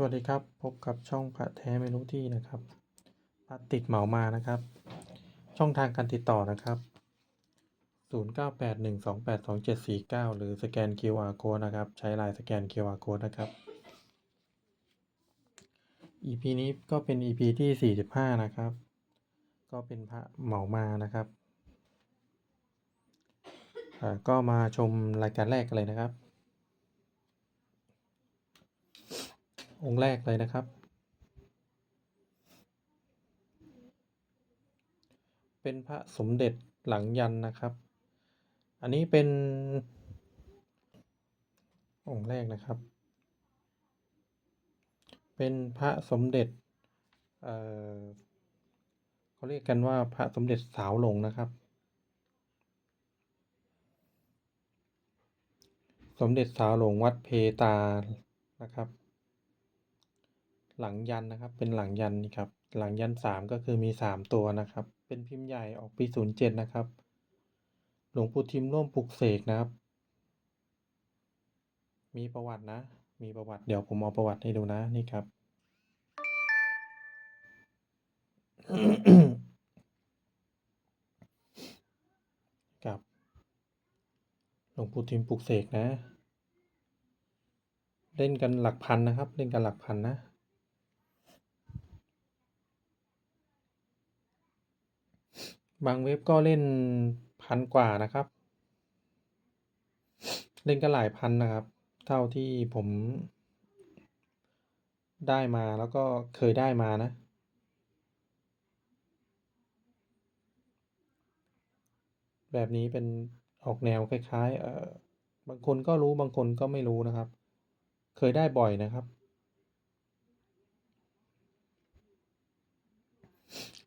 สวัสดีครับ พบกับช่องพระแท้ไม่รู้ที่นะครับพระติดเหมามานะครับ ช่องทางการติดต่อนะครับ 0981282749 หรือสแกน QR code นะครับ ใช้ไลน์สแกน QR code นะครับ EP นี้ก็เป็น EP ที่ 45 นะครับ ก็เป็นพระเหมามานะครับก็มาชมรายการแรกกันเลยนะครับ องค์แรกเลยนะครับ เป็นพระสมเด็จหลังยันนะครับ อันนี้เป็น องค์แรกนะครับ เป็นพระสมเด็จเอ่อเขาเรียกกันว่าพระสมเด็จสาวหลงนะครับ สมเด็จสาวหลงวัดเพตานะครับ หลังยันนะครับ เป็นหลังยันนี่ครับ หลังยันสามก็คือมีสามตัวนะครับ เป็นพิมพ์ใหญ่ออกปีศูนย์เจ็ดนะครับ หลวงปู่ทิมร่วมปลุกเสกนะครับ มีประวัตินะ มีประวัติ เดี๋ยวผมเอาประวัติให้ดูนะนี่ครับกับหลวงปู่ทิมปลุกเสกนะ เล่นกันหลักพันนะครับ เล่นกันหลักพันนะ บางเว็บก็เล่นพันกว่านะครับ เล่นกันหลายพันนะครับ เท่าที่ผมได้มาแล้วก็เคยได้มานะ แบบนี้เป็นออกแนวคล้ายๆเออบางคนก็รู้บางคนก็ไม่รู้นะครับ เคยได้บ่อยนะครับ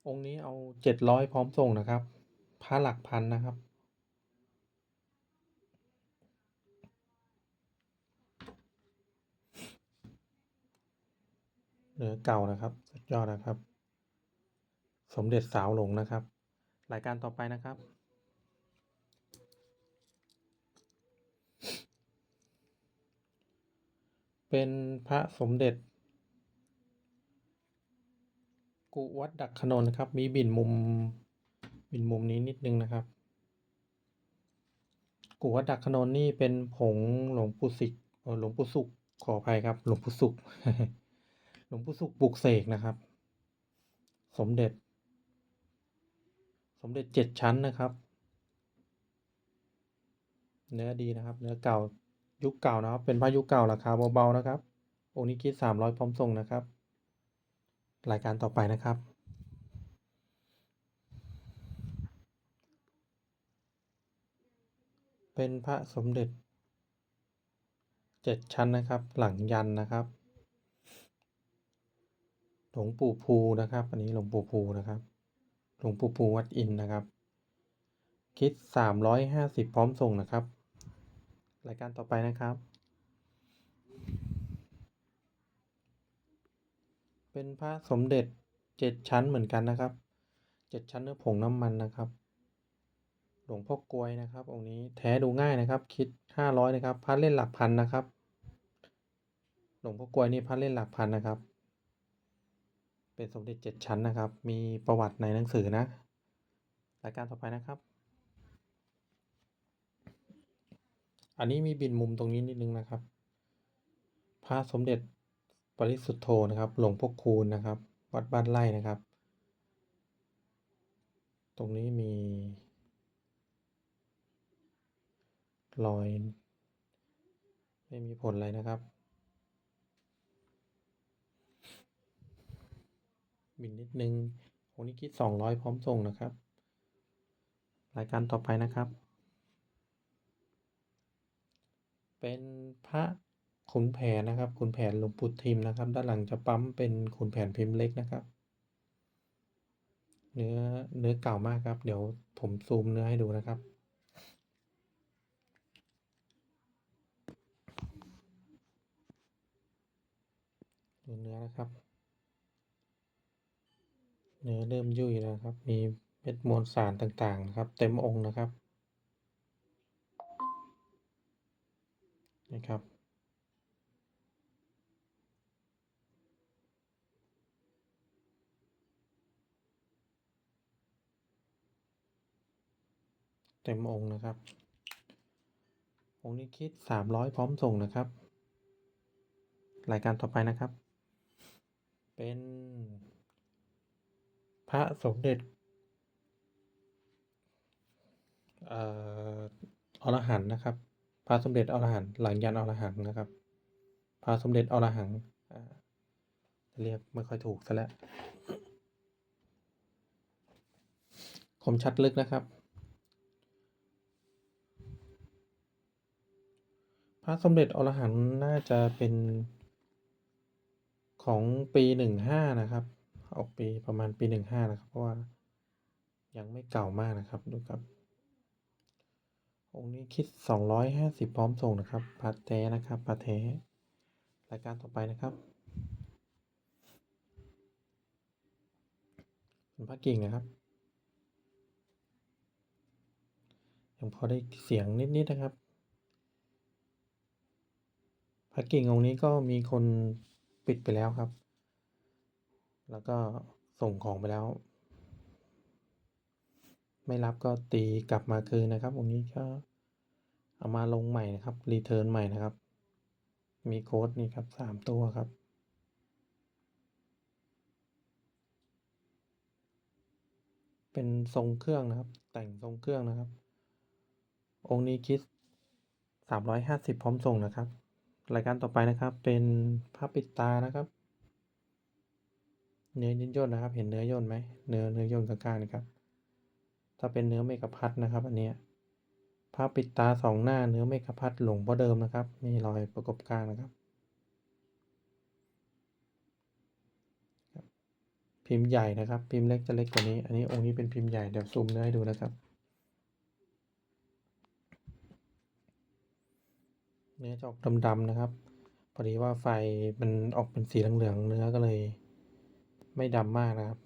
องค์นี้เอาเจ็ดร้อยพร้อมส่งนะครับพระหลักพันนะครับเนื้อเก่านะครับสุดยอดนะครับ สมเด็จสาวหลงนะครับ รายการต่อไปนะครับเป็นพระสมเด็จ กุวัดดักขนนนะครับ มีบินมุมบินมุมนี้นิดนึงนะครับ กุวัดดักขนนนี่เป็นผงหลวงปู่สิกหลวงปู่สุขขออภัยครับ หลวงปู่สุขหลวงปู่สุขปลุกเสกนะครับ สมเด็จ สมเด็จเจ็ดชั้นนะครับ เนื้อดีนะครับ เนื้อเก่ายุคเก่านะครับ เป็นพระยุคเก่าราคาเบาๆนะครับองค์นี้คิดสามร้อยพร้อมส่งนะครับ รายการต่อไปนะครับ เป็นพระสมเด็จเจ็ดชั้นนะครับ หลังยันนะครับ หลวงปู่ภูนะครับ อันนี้หลวงปู่ภูนะครับ หลวงปู่ภูวัดอินนะครับ คิดสามร้อยห้าสิบพร้อมส่งนะครับ รายการต่อไปนะครับ เป็นพระสมเด็จเจ็ดชั้นเหมือนกันนะครับเจ็ดชั้นเนื้อผงน้ำมันนะครับ หลวงพ่อกลวยนะครับ องค์นี้แท้ดูง่ายนะครับ คิดห้าร้อยนะครับพัดเล่นหลักพันนะครับ หลวงพ่อกลวยนี่พัดเล่นหลักพันนะครับ เป็นสมเด็จเจ็ดชั้นนะครับ มีประวัติในหนังสือนะรายการต่อไปนะครับ อันนี้มีบินมุมตรงนี้นิดนึงนะครับ พระสมเด็จ ริสุทธโธนะครับ หลวงพ่อคูณนะครับ วัดบ้านไร่นะครับ ตรงนี้มี รอย ไม่มีผลอะไรนะครับ บินนิดนึงโอ้นี่คิดสองร้อยพร้อมส่งนะครับ รายการต่อไปนะครับ เป็นพระ ขุนแผนนะครับขุนแผนหลวงปู่ทิมนะครับ ด้านหลังจะปั๊มเป็นขุนแผนพิมพ์เล็กนะครับ เนื้อเนื้อเก่ามากครับ เดี๋ยวผมซูมเนื้อให้ดูนะครับดูเนื้อนะครับ เนื้อเริ่มยุ่ยแล้วครับ มีเม็ดมวลสารต่างๆนะครับ เต็มองค์นะครับนะครับ เต็มองค์นะครับ องค์นี้คิดสามร้อยพร้อมส่งนะครับ รายการต่อไปนะครับ เป็น พระสมเด็จเอ่ออรหันนะครับ พระสมเด็จอรหันหลังยันอรหันนะครับ พระสมเด็จอรหังเรียกไม่ค่อยถูกซะแล้วคมชัดลึกนะครับ ระสมเด็จอรหันต์น่าจะเป็นของปีหนึ่งห้านะครับ ออกปีประมาณปีหนึ่งห้านะครับ เพราะว่ายังไม่เก่ามากนะครับดูครับ องค์นี้คิดสองร้อยห้าสิบพร้อมส่งนะครับพระแท้นะครับพระแท้รายการต่อไปนะครับเป็นพระกิ่งนะครับยังพอได้เสียงนิดๆนะครับ พระกิ่งองค์นี้ก็มีคนปิดไปแล้วครับ แล้วก็ส่งของไปแล้ว ไม่รับก็ตีกลับมาคืนนะครับ องค์นี้ก็เอามาลงใหม่นะครับ รีเทิร์นใหม่นะครับ มีโค้ดนี่ครับสามตัวครับเป็นทรงเครื่องนะครับ แต่งทรงเครื่องนะครับ องค์นี้คิดสามร้อยห้าสิบพร้อมส่งนะครับ รายการต่อไปนะครับเป็นผ้าปิดตานะครับ เนื้อย่นย่นนะครับ เห็นเนื้อย่นไหมเนื้อเนื้อย่นกลางๆนะครับ ถ้าเป็นเนื้อเมกะพัดนะครับ อันเนี้ยผ้าปิดตาสองหน้าเนื้อเมกะพัดหลวงพ่อเดิมนะครับ มีรอยประกบกลางนะครับ พิมพ์ใหญ่นะครับ พิมพ์เล็กจะเล็กกว่านี้ อันนี้องค์นี้เป็นพิมพ์ใหญ่เดี๋ยวซูมเนื้อให้ดูนะครับ เนื้อจะออกดำๆนะครับ พอดีว่าไฟมันออกเป็นสีเหลืองๆเนื้อก็เลย ไม่ดำมากนะครับ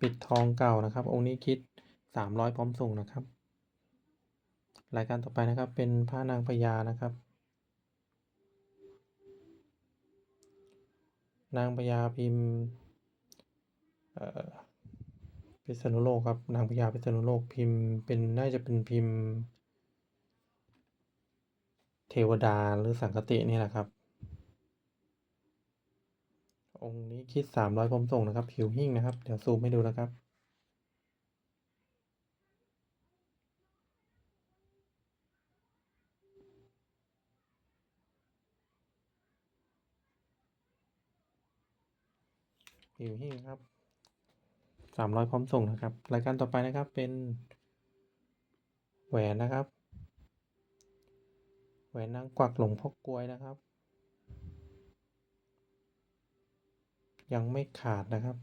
ปิดทองเก่านะครับ องค์นี้คิดสามร้อยพร้อมส่งนะครับ รายการต่อไปนะครับเป็นพระนางพญานะครับ นางพญาพิมพ์เอ่อพิษณุโลกครับนางพญาพิษณุโลกพิมพ์เป็นน่าจะเป็นพิมพ์ เทวดาหรือสังคตินี่แหละครับ องค์นี้คิดสามร้อยพร้อมส่งนะครับ ผิวหิ้งนะครับ เดี๋ยวซูมให้ดูนะครับผิวหิ้งครับสามร้อยพร้อมส่งนะครับ รายการต่อไปนะครับเป็นแหวนนะครับ แหวนนางกวักหลวงพ่อกลวยนะครับ ยังไม่ขาดนะครับ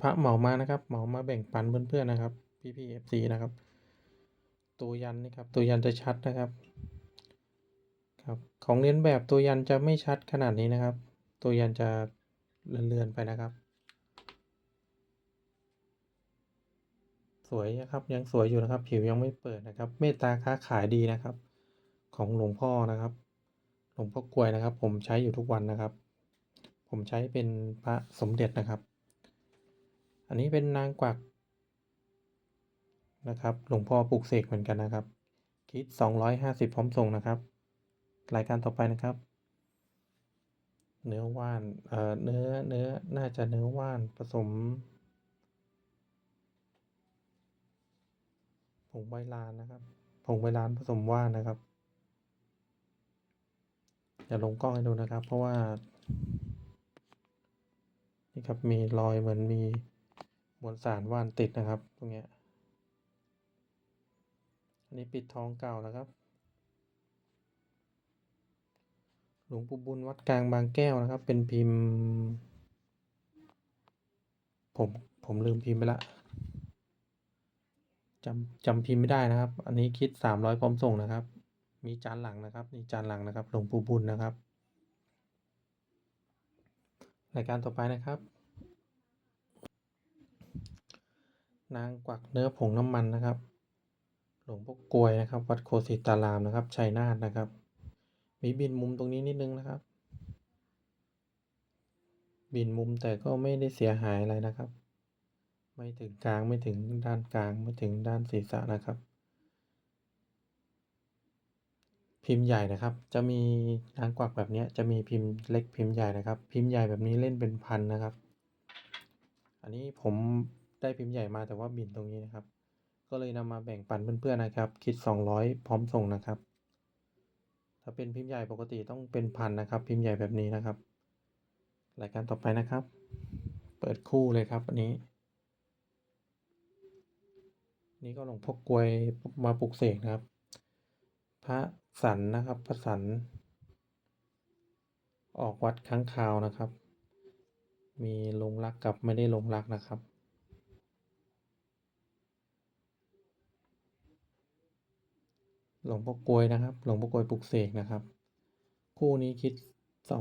พระเหมามานะครับ เหมามาแบ่งปันเพื่อนๆนะครับพี่พี่เอฟซีนะครับ ตัวยันนี่ครับ ตัวยันจะชัดนะครับ ครับ ของเลียนแบบตัวยันจะไม่ชัดขนาดนี้นะครับ ตัวยันจะเลือนๆไปนะครับ สวยนะครับยังสวยอยู่นะครับ ผิวยังไม่เปิดนะครับ เมตตาค้าขายดีนะครับ ของหลวงพ่อนะครับหลวงพ่อกลวยนะครับ ผมใช้อยู่ทุกวันนะครับ ผมใช้เป็นพระสมเด็จนะครับ อันนี้เป็นนางกวักนะครับหลวงพ่อปลูกเสกเหมือนกันนะครับ คิดสองร้อยห้าสิบพร้อมส่งนะครับ รายการต่อไปนะครับ เนื้อว่านเอ่อเนื้อเนื้อน่าจะเนื้อว่านผสม ผงใบลานนะครับผงใบลานผสมว่านนะครับอย่าลงกล้องให้ดูนะครับ เพราะว่านี่ครับมีรอยเหมือนมีมวลสารว่านติดนะครับ ตรงเนี้ยอันนี้ปิดทองเก่าแล้วครับ หลวงปู่บุญวัดกลางบางแก้วนะครับ เป็นพิมพ์ ผมผมลืมพิมพ์ไปละ จำจำพิมพ์ไม่ได้นะครับ อันนี้คิดสามร้อยพร้อมส่งนะครับ มีจานหลังนะครับนี่จานหลังนะครับหลวงปู่บุญนะครับรายการต่อไปนะครับ นางกวักเนื้อผงน้ำมันนะครับ หลวงพ่อกลวยนะครับ วัดโคสิตารามนะครับชัยนาทนะครับ มีบินมุมตรงนี้นิดนึงนะครับ บินมุมแต่ก็ไม่ได้เสียหายอะไรนะครับ ไม่ถึงกลางไม่ถึงด้านกลางไม่ถึงด้านศีรษะนะครับ พิมพ์ใหญ่นะครับ จะมีนางกวักแบบนี้จะมีพิมพ์เล็กพิมพ์ใหญ่นะครับ พิมพ์ใหญ่แบบนี้เล่นเป็นพันนะครับ อันนี้ผมได้พิมพ์ใหญ่มาแต่ว่าบินตรงนี้นะครับ ก็เลยนำมาแบ่งปันเพื่อนๆนะครับ คิด 200 พร้อมส่งนะครับ ถ้าเป็นพิมพ์ใหญ่ปกติต้องเป็นพันนะครับ พิมพ์ใหญ่แบบนี้นะครับรายการต่อไปนะครับ เปิดคู่เลยครับอันนี้ นี่ก็หลวงพ่อกลวยมาปลุกเสกนะครับ พระสันนะครับ พระสัน ออกวัดค้างคาวนะครับ มีลงรักกับไม่ได้ลงรักนะครับหลวงพ่อกลวยนะครับ หลวงพ่อกลวยปลุกเสกนะครับ คู่นี้คิด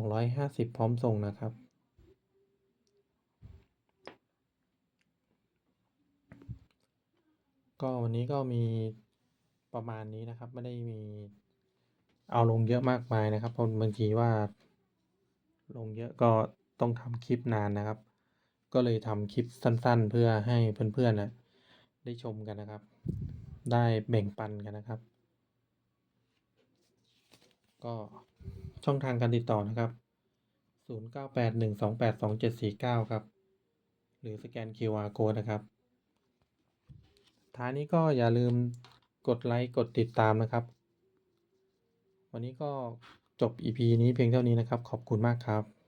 250 พร้อมส่งนะครับ ก็วันนี้ก็มีประมาณนี้นะครับ ไม่ได้มีเอาลงเยอะมากมายนะครับเพราะบางทีว่า ลงเยอะก็ต้องทำคลิปนานนะครับ ก็เลยทำคลิปสั้น ๆ เพื่อให้เพื่อนๆนะได้ชมกันนะครับ ได้แบ่งปันกันนะครับ ก็ช่องทางการติดต่อนะครับ 0981282749 ครับ หรือสแกน QR Code นะครับ ท้ายนี้ก็อย่าลืมกดไลค์กดติดตามนะครับ วันนี้ก็จบ EP นี้เพียงเท่านี้นะครับ ขอบคุณมากครับ